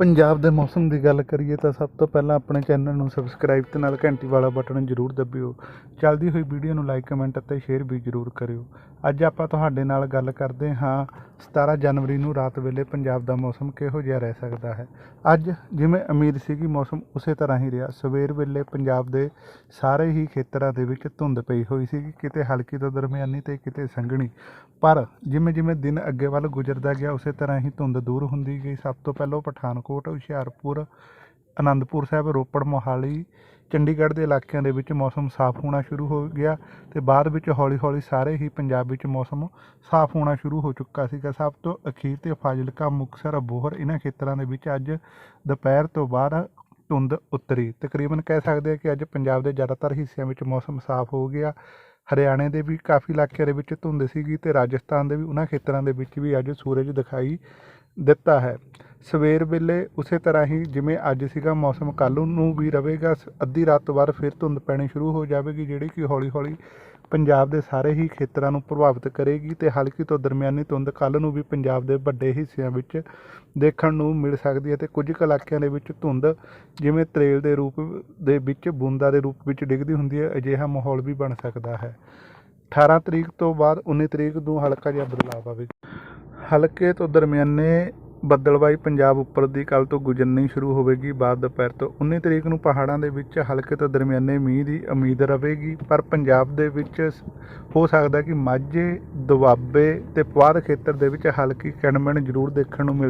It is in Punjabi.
ਪੰਜਾਬ ਦੇ ਮੌਸਮ ਦੀ ਗੱਲ ਕਰੀਏ ਤਾਂ ਸਭ ਤੋਂ ਪਹਿਲਾਂ ਆਪਣੇ ਚੈਨਲ ਨੂੰ ਸਬਸਕ੍ਰਾਈਬ ਤੇ ਨਾਲ ਘੰਟੀ ਵਾਲਾ ਬਟਨ ਜ਼ਰੂਰ ਦਬਿਓ। ਚੱਲਦੀ ਹੋਈ ਵੀਡੀਓ ਨੂੰ ਲਾਈਕ ਕਮੈਂਟ ਅਤੇ ਸ਼ੇਅਰ ਵੀ ਜ਼ਰੂਰ ਕਰਿਓ। ਅੱਜ ਆਪਾਂ ਤੁਹਾਡੇ ਨਾਲ ਗੱਲ ਕਰਦੇ ਹਾਂ 17 ਜਨਵਰੀ ਨੂੰ ਰਾਤ ਵੇਲੇ ਪੰਜਾਬ ਦਾ ਮੌਸਮ ਕਿਹੋ ਜਿਹਾ ਰਹਿ ਸਕਦਾ ਹੈ? ਅੱਜ ਜਿਵੇਂ ਉਮੀਦ ਸੀਗੀ ਮੌਸਮ ਉਸੇ ਤਰ੍ਹਾਂ ਹੀ ਰਿਹਾ, ਸਵੇਰ ਵੇਲੇ ਪੰਜਾਬ ਦੇ ਸਾਰੇ ਹੀ ਖੇਤਰਾਂ ਦੇ ਵਿੱਚ ਧੁੰਦ ਪਈ ਹੋਈ ਸੀ, ਕਿਤੇ ਹਲਕੀ ਤੋਂ ਦਰਮਿਆਨੀ ਤੇ ਕਿਤੇ ਸੰਘਣੀ। ਪਰ ਜਿਵੇਂ ਜਿਵੇਂ ਦਿਨ ਅੱਗੇ ਵੱਲ ਗੁਜ਼ਰਦਾ ਗਿਆ, ਉਸੇ ਤਰ੍ਹਾਂ ਹੀ ਧੁੰਦ ਦੂਰ ਹੁੰਦੀ ਗਈ। ਸਭ ਤੋਂ ਪਹਿਲਾਂ ਪਠਾਨਕੋਟ ਹੁਸ਼ਿਆਰਪੁਰ, ਅਨੰਦਪੁਰ ਸਾਹਿਬ, ਰੋਪੜ, ਮੋਹਾਲੀ, ਚੰਡੀਗੜ੍ਹ ਦੇ ਇਲਾਕਿਆਂ ਦੇ ਵਿੱਚ ਮੌਸਮ ਸਾਫ਼ ਹੋਣਾ ਸ਼ੁਰੂ ਹੋ ਗਿਆ ਅਤੇ ਬਾਅਦ ਵਿੱਚ ਹੌਲੀ-ਹੌਲੀ ਸਾਰੇ ਹੀ ਪੰਜਾਬ ਵਿੱਚ ਮੌਸਮ ਸਾਫ਼ ਹੋਣਾ ਸ਼ੁਰੂ ਹੋ ਚੁੱਕਾ ਸੀਗਾ। ਸਭ ਤੋਂ ਅਖੀਰ ਤੇ ਫਾਜ਼ਿਲਕਾ, ਮੁਕਤਸਰ, ਅਬੋਹਰ ਇਹਨਾਂ ਖੇਤਰਾਂ ਦੇ ਵਿੱਚ ਅੱਜ ਦੁਪਹਿਰ ਤੋਂ ਬਾਅਦ ਧੁੰਦ ਉਤਰੀ। ਤਕਰੀਬਨ ਕਹਿ ਸਕਦੇ ਹਾਂ ਕਿ ਅੱਜ ਪੰਜਾਬ ਦੇ ਜ਼ਿਆਦਾਤਰ ਹਿੱਸਿਆਂ ਵਿੱਚ ਮੌਸਮ ਸਾਫ਼ ਹੋ ਗਿਆ। ਹਰਿਆਣੇ ਦੇ ਵੀ ਕਾਫੀ ਇਲਾਕਿਆਂ ਦੇ ਵਿੱਚ ਧੁੰਦ ਸੀਗੀ ਤੇ ਰਾਜਸਥਾਨ ਦੇ ਵੀ ਉਹਨਾਂ ਖੇਤਰਾਂ ਦੇ ਵਿੱਚ ਵੀ ਅੱਜ ਸੂਰਜ ਦਿਖਾਈ ਦਿੱਤਾ ਹੈ। ਸਵੇਰ ਵੇਲੇ ਉਸੇ ਤਰ੍ਹਾਂ ਹੀ ਜਿਵੇਂ ਅੱਜ ਸੀਗਾ ਮੌਸਮ, ਕੱਲ੍ਹ ਨੂੰ ਵੀ ਰਹੇਗਾ ਸ- ਅੱਧੀ ਰਾਤ ਤੋਂ ਬਾਅਦ ਫਿਰ ਧੁੰਦ ਪੈਣੀ ਸ਼ੁਰੂ ਹੋ ਜਾਵੇਗੀ, ਜਿਹੜੀ ਕਿ ਹੌਲੀ-ਹੌਲੀ ਪੰਜਾਬ ਦੇ ਸਾਰੇ ਹੀ ਖੇਤਰਾਂ ਨੂੰ ਪ੍ਰਭਾਵਿਤ ਕਰੇਗੀ ਤੇ ਹਲਕੀ ਤੋਂ ਦਰਮਿਆਨੀ ਧੁੰਦ ਕੱਲ੍ਹ ਨੂੰ ਵੀ ਪੰਜਾਬ ਦੇ ਵੱਡੇ ਹਿੱਸਿਆਂ ਵਿੱਚ ਦੇਖਣ ਨੂੰ ਮਿਲ ਸਕਦੀ ਹੈ ਤੇ ਕੁਝ ਕੁ ਇਲਾਕਿਆਂ ਦੇ ਵਿੱਚ ਧੁੰਦ ਜਿਵੇਂ ਤਰੇਲ ਦੇ ਰੂਪ ਦੇ ਵਿੱਚ, ਬੂੰਦਾਂ ਦੇ ਰੂਪ ਵਿੱਚ ਡਿੱਗਦੀ ਹੁੰਦੀ ਹੈ, ਅਜਿਹਾ ਮਾਹੌਲ ਵੀ ਬਣ ਸਕਦਾ ਹੈ। 18 ਤਰੀਕ ਤੋਂ ਬਾਅਦ 19 ਤਰੀਕ ਨੂੰ ਹਲਕਾ ਜਿਹਾ ਬਦਲਾਅ ਆਵੇਗਾ। ਹਲਕੇ ਤੋਂ ਦਰਮਿਆਨੇ ਬੱਦਲਵਾਈ ਪੰਜਾਬ ਉੱਪਰ ਦੀ ਕੱਲ ਤੋਂ ਗੁਜ਼ਰਨੀ ਸ਼ੁਰੂ ਹੋਵੇਗੀ। ਬਾਅਦ ਦੁਪਹਿਰ ਤੋਂ 19 ਤਰੀਕ ਨੂੰ ਪਹਾੜਾਂ ਦੇ ਵਿੱਚ ਹਲਕੇ ਤੋਂ ਦਰਮਿਆਨੇ ਮੀਂਹ ਦੀ ਉਮੀਦ ਰਹੇਗੀ, ਪਰ ਪੰਜਾਬ ਦੇ ਵਿੱਚ ਹੋ ਸਕਦਾ ਕਿ ਮਾਝੇ, ਦੁਆਬੇ ਤੇ ਪੁਆਧ ਖੇਤਰ ਦੇ ਵਿੱਚ ਹਲਕੀ ਕਿਣਮਣ ਜ਼ਰੂਰ ਦੇਖਣ ਨੂੰ ਮਿਲ